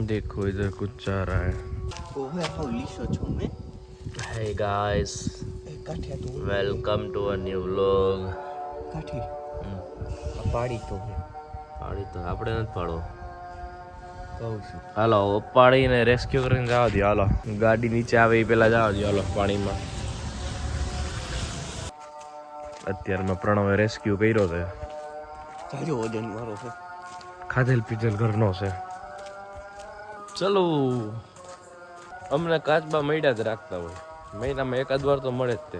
देखो इधर कुछ जा रहा है वो है होली सोचो में hey guys એ કાઠે તો welcome to a new vlog કાઠે આ પાડી તો હે પાડી તો આપણે નથી પાડો કહું છું હાલો ઉપાડીને રેસ્ક્યુ કરીને જવા દો હાલો ગાડી નીચે આવે એ પેલા જવા દો હાલો પાણીમાં અત્યારે મેં પ્રણવે રેસ્ક્યુ કર્યો છે જાજો વજન વાળો છે ખાધેલ પીધેલ ઘરનો છે ચલો. અમને કાચબા મળ્યા જ રાખતા હોય. મહિનામાં એકાદ વાર તો મળે જ તે.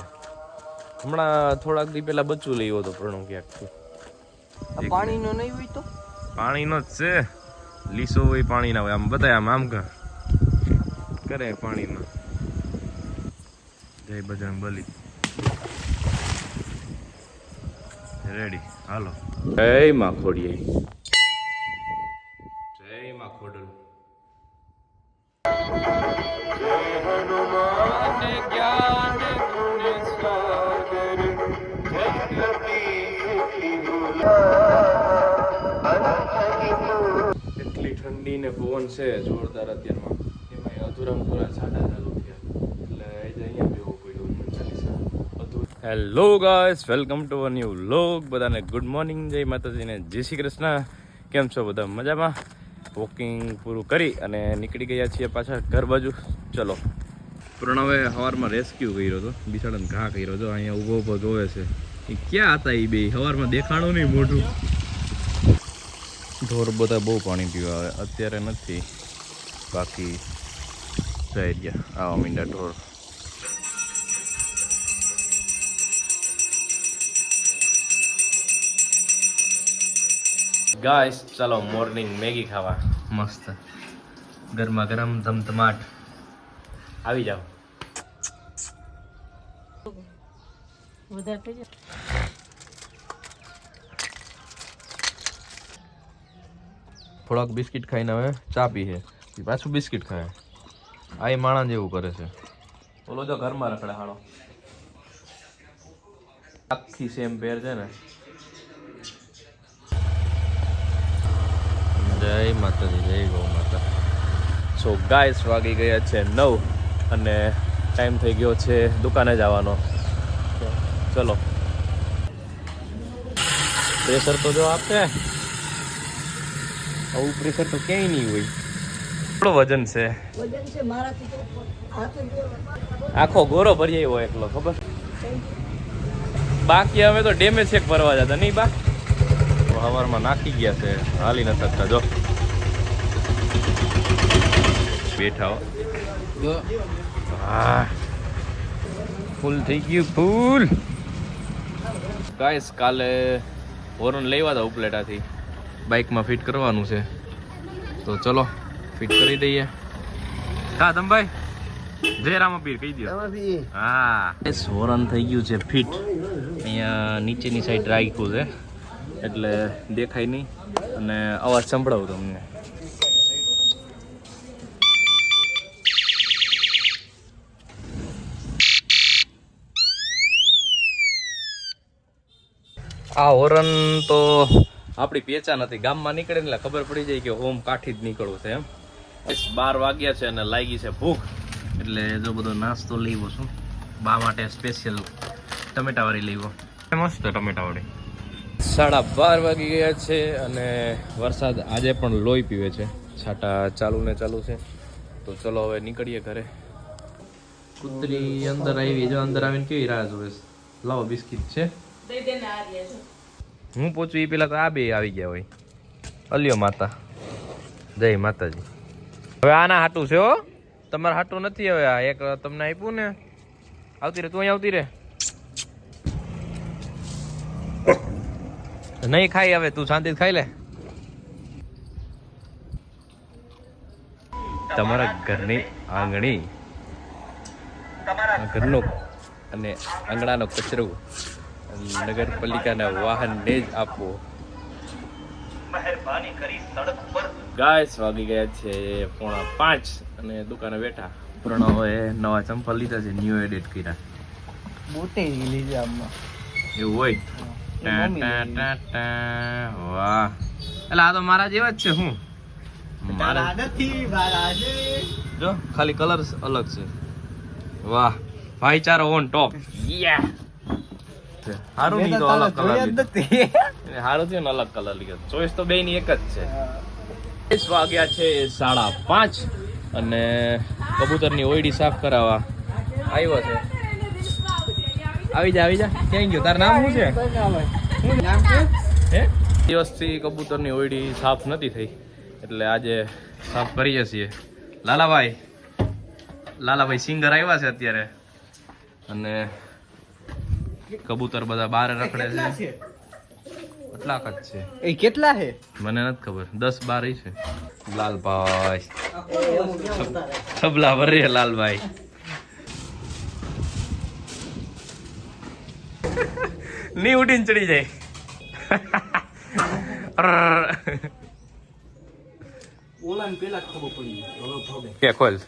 હમણાં થોડાક દી પહેલા બચ્ચું લઈ હતો પ્રણવ ક્યાંકથી આ પાણીનો નહીં હોય તો? પાણીનો જ છે. લીસો હોય પાણીના હોય. આમ બધા આમ આમ કર કરે પાણીનો. જય બજરંગ બલી. રેડી. હાલો. જય માં ખોડીએ જય માં ખોડલ. એટલી ઠંડી ને પવન છે જોરદાર અત્યારમાં. એમાં અધૂરા પૂરા સાડા ચાલુ થયા. એટલે આજે અહીંયા બેવું પડ્યું hello guys welcome to a new vlog બધાને ગુડ મોર્નિંગ જય માતાજીને જય શ્રી કૃષ્ણ. કેમ છો બધા? મજામાં? વોકિંગ પૂરું કરી અને નીકળી ગયા છીએ પાછા ઘર બાજુ. ચલો. પ્રણવે સવારમાં રેસ્ક્યુ કર્યો હતો બિસાડન ઘા કર્યો. હતો અહીંયા ઊભો ઊભો જોવે છે. એ ક્યાં હતા એ બે? સવારમાં દેખાણું નહીં મોઢું. ઢોર બધા બહુ પાણી પીવા આવે. અત્યારે નથી. બાકી જઈ ગયા આવા મીંડા ઢોર. ગાઈસ ચાલો મોર્નિંગ મેગી ખાવા. મસ્ત. ગરમા ગરમ ધમધમાટ. આવી જાઓ. થોડાક બિસ્કિટ ખાઈને હવે ચા પી છે પાછું બિસ્કિટ ખાય. આ એ માણસ જેવું કરે છે. બોલો જો ઘરમાં રખડે હાણો આખી સેમ પેર છે ને. જય માતાજી જય ગૌ માતા. સો ગાયસ વાગી ગયા છે નવ અને ટાઈમ થઈ ગયો છે દુકાને જવાનો. ચલો. પ્રેશર તો જો આપે. આવું પ્રેશર તો ક્યાંય નહીં હોય. કેટલું વજન છે. આખો ગોરો ભરી આવ્યો એકલો ખબર? બાકી હવે તો ડેમેજ એક ભરવા જતા. નહીં બા? તો હવારમાં નાખી ગયા છે. હાલી ન શકતા. જો. બેઠા હો. હા. ફૂલ થઈ ગયું ફૂલ. ગાઈસ કાલે હોરન લેવા હતા ઉપલેટાથી. બાઇકમાં ફિટ કરવાનું છે. તો ચલો ફિટ કરી દઈએ. હા તમભાઈ જયરામ રામાપીર કહી દો હા. હોરન સોરન થઈ ગયું છે ફિટ. અહીંયા નીચેની સાઈડ રાખ્યું છે. એટલે દેખાય નહીં. અને અવાજ સંભળાવું તમને. આ હોરન તો આપણી પહેચાન હતી. ગામમાં નીકળે એટલે ખબર પડી જાય કે ઓમ કાઠી જ નીકળવું છે એમ. બાર વાગ્યા છે અને લાગી છે ભૂખ. એટલે જો બધો નાસ્તો લેવો છું. બા માટે સ્પેશિયલ ટમેટાવાળી લેવો મસ્ત ટમેટા વાળી સાડા બાર વાગી ગયા છે અને વરસાદ આજે પણ લોહી પીવે છે. છાટા ચાલુ ને ચાલુ છે. તો ચલો હવે નીકળીએ ઘરે. કૂતરી અંદર આવી જો અંદર આવીને કેવી રાહ જોવે છે? લાવો બિસ્કિટ છે. હું પૂછું એ પેલા તો આ બે આવી ગયા હોય. અલ્યો માતા. જય માતાજી. હવે આના હાટું છે હો. તમારે હાટું નથી હવે આ. એક તમને આપ્યું ને. આવતી રે તું અહીં આવતી રે નહીં ખાઈ હવે તું શાંતિથી ખાઈ લે. તમારા ઘરની આંગણી ઘરનો અને આંગણાનો કચરો નગરપાલિકાના વાહનને જ આપવો ગાયસ વાગી ગયા છે પોણા પાંચ અને દુકાને બેઠા. પ્રણવે નવા ચંપલ લીધા છે ન્યુ એડિટ કર્યા. મોટી લીધા આમાં એવું હોય. વાહ. એટલે આ તો મારા જેવા જ છે હું? મારા નથી મારા જો ખાલી કલર અલગ છે. વાહ ભાઈચારો ઓન ટોપ હારું નહીં તો અલગ કલર લીધો. હારું થયું અલગ કલર લીધો. ચોઈસ તો બે ની એક જ છે. ચોઈસ વાગ્યા છે સાડા પાંચ અને કબૂતરની ઓયડી સાફ કરાવવા આવ્યો છે. આવી જા આવી જા. ક્યાં ગયો? તારું નામ શું છે? હે? દિવસથી કબૂતરની ઓયડી સાફ નથી થઈ. એટલે આજે સાફ કરીએ છીએ લાલાભાઈ. લાલાભાઈ સિંગર આવ્યા છે અત્યારે. અને કબૂતર બધા બહાર રખડે છે. કેટલાક જ છે. એ કેટલા છે? મને નથી ખબર. દસ બાર છે. લાલભાઈ. છબલા ભરે લાલભાઈ. ની ઉડીને ચડી જાય. ઓલાને પેલા ખબર પડી હવે ભગે. કે ખોલ.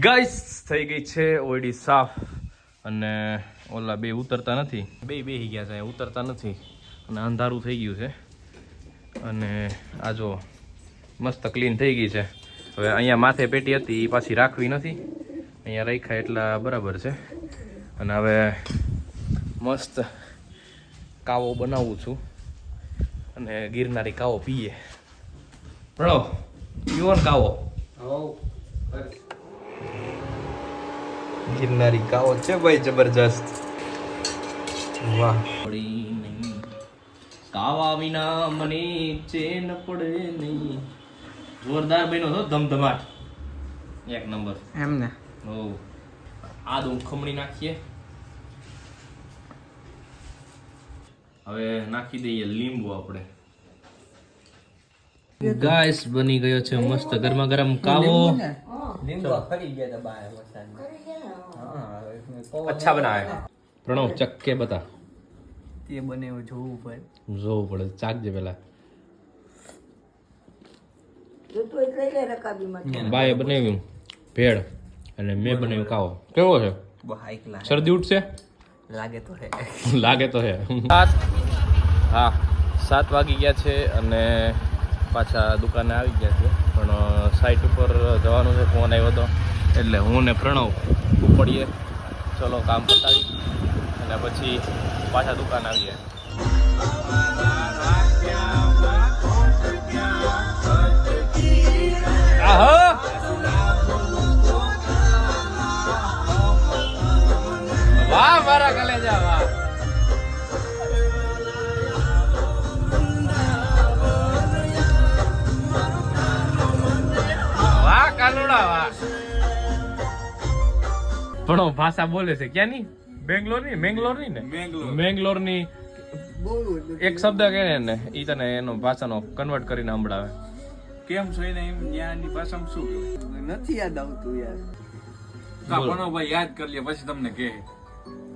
ગાઈસ થઈ ગઈ છે ઓયડી સાફ. અને ઓલા બે ઉતરતા નથી. બે બેહી ગયા છે ઉતરતા નથી. અને અંધારું થઈ ગયું છે. અને આ જો મસ્ત ક્લીન થઈ ગઈ છે. હવે અહીંયા માથે પેટી હતી એ પાછી રાખવી નથી. અહીંયા રાખ્યા એટલા બરાબર છે. અને હવે મસ્ત કાવો બનાવું છું. અને ગિરનારી કાવો પીએ. પ્રણવ પીવો ને કાવો? ગિરનારી કાવો છે ભાઈ જબરજસ્ત. વાહ. કાવા વિના મને ચેન પડે નહીં. જોરદાર બન્યો હતો ધમધમાટ. એક નંબર. એમને હો આદુ ખમણી નાખીએ. હવે નાખી દઈએ લીંબુ આપણે. ગાઈસ બની ગયો છે મસ્ત ગરમા ગરમ કાવો. લીંબુ ફરી ગયા તા બાય વરસાદમાં. અચ્છા બનાવે. પ્રણવ ચક્કે બતા. તે બને એવું જોવું પડે. જોવું પડે ચાકજે પેલા બાએ બનાવ્યું ભેળ અને મેં બનાવ્યું કાવો. કેવો છે? શરદી ઉઠશે? લાગે તો હે. લાગે તો હે. સાત હા સાત વાગી ગયા છે અને પાછા દુકાને આવી ગયા છે. પણ સાઈટ ઉપર જવાનું છે ફોન આવ્યો હતો એટલે હું ને પ્રણવ ઉપડીએ. ચલો કામ પતાવી. અને પછી પાછા દુકાન આવીએ. વાહ મારા કલેજા વાહ. વાહ ભાષા બોલે છે ક્યાંની? બેંગ્લોરની? મેંગ્લોર. ની ને મેંગ્લોરની એક શબ્દ કહે ને ઈ તને એનો ભાષાનો કન્વર્ટ કરીને સંભળાવે. કેમ છો એને એમ ન્યાની ભાષામાં શું કહેવાય? નથી યાદ આવતું યાર. કા ભણોભાઈ યાદ કરી લે પછી તમને કહે.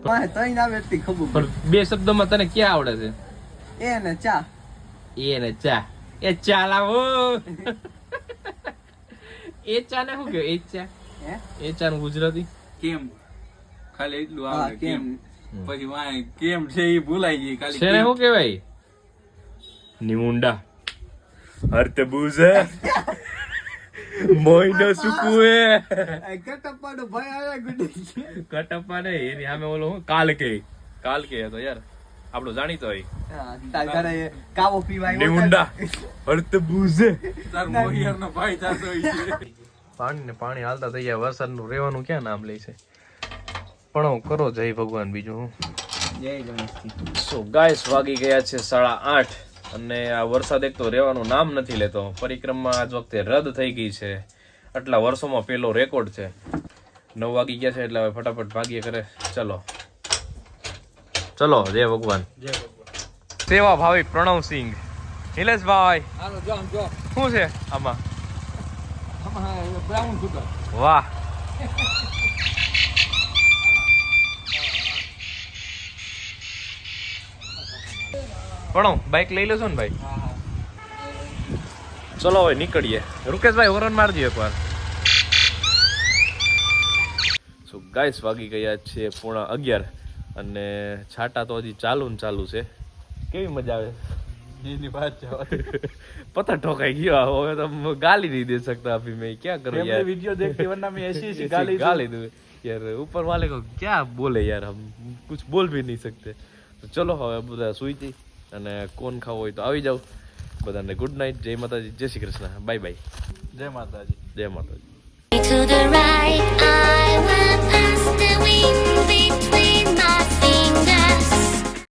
મારે આવે એટલી ખબર બે શબ્દોમાં તને ક્યાં આવડે છે? એ ને ચા. એ ને ચા. એ ચા લાવો. એ ચા ને શું એ ચા. હે? એ ચા નું ગુજરાતી. કેમ? ખાલી એટલું હા આવડે કેમ? પછી વાંહે કેમ છે એ ભૂલાઈ ગઈ ખાલી છે. શું કહેવાય? નિમુંડા હરતબૂઝે મોઈનો સુકુએ કટપ્પાનો ભાઈ આવ્યા ગુડી કટપ્પા ને એની સામે ઓલો હું કાલ કે કાલ કે હતો યાર આપણો જાણીતો હોય તાર ઘરે કાવો પીવા આવ્યો નિમુંડા હરતબૂઝે તાર મોહિયારનો ભાઈ થતો હોય છે પાણી ને પાણી હાલતા થઈ ગયા વરસાદનું રહેવાનું ક્યાં નામ લે છે? પણ કરો જય ભગવાન બીજું હું. જય ગણેશજી. સો ગાઈસ વાગી ગયા છે સાડા આઠ. અને આ વરસાદ એક તો રહેવાનું નામ નથી લેતો. પરિક્રમા આજ વખતે રદ થઈ ગઈ છે. આટલા વર્ષોમાં પેલો રેકોર્ડ છે. નવ વાગી ગયા છે એટલે હવે ફટાફટ ભાગીએ કરે ચલો. ચલો જય ભગવાન. સેવા ભાવી પ્રણવસિંહ નિલેશભાઈ. નિલેશ જો શું છે આમાં? આમાં બ્રાઉન વાહ. પ્રણવ બાઇક લઈ લેશો ને ભાઈ ચલો હવે નીકળીએ રૂકેશભાઈ હોરન મારજો એકવાર સો ગાઈસ વાગી ગયા છે પૂણા અગિયાર અને છાટા તો હજી ચાલુ ને ચાલુ છે કેવી મજા આવે એની વાત જવા દે. પતા ઠોકાઈ ગયો હવે તો ગાલી नहीं दे सकता अभी मैं क्या करूं हमने यार वीडियो देखते वरना मैं ऐसी ऐसी ऐसी गाली गाली दूं यार ऊपर वाले को क्या बोले यार हम कुछ बोल भी नहीं सकते તો ચલો હવે બધા સુઈ જઈ અને કોણ ખાવું હોય તો આવી જાવ બધાને ગુડ નાઇટ જય માતાજી. જય શ્રી કૃષ્ણ. બાય બાય જય માતાજી. જય માતાજી.